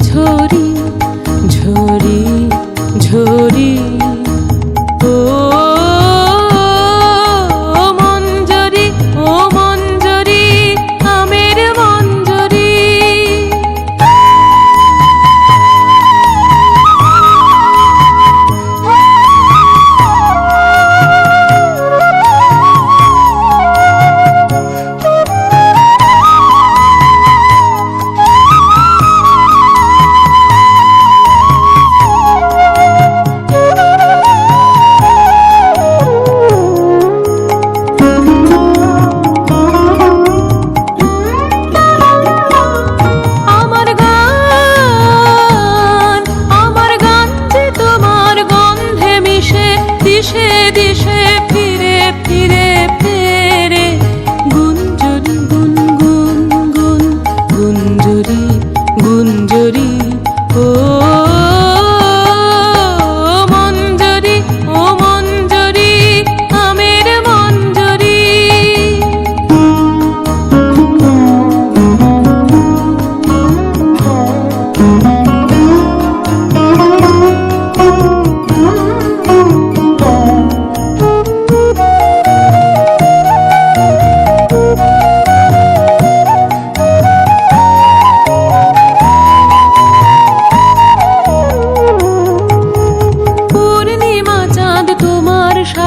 ঝরি ঝরি দিশে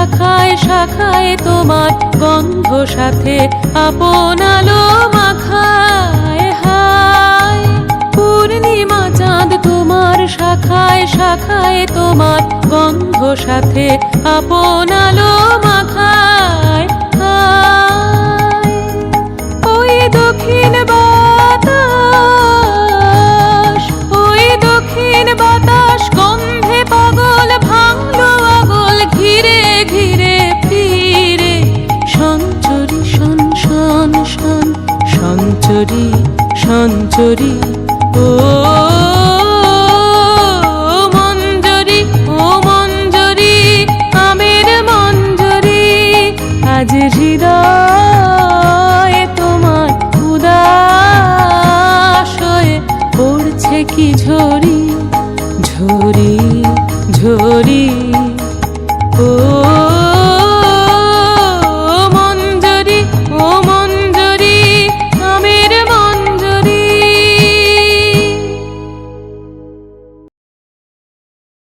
শাখায় শাখায় তোমার গন্ধ সাথে আপন আলো মাখায় হায়। পূর্ণিমা চাঁদ তোমার শাখায় শাখায় তোমার গন্ধ সাথে আপন সঞ্চরি সঞ্চরি ও মঞ্জরি ও মঞ্জরি, আমের মঞ্জরি। আজ হৃদয়ে তোমার উদাসয়ে পড়ছে কি ঝরি ঝরি ঝরি। ও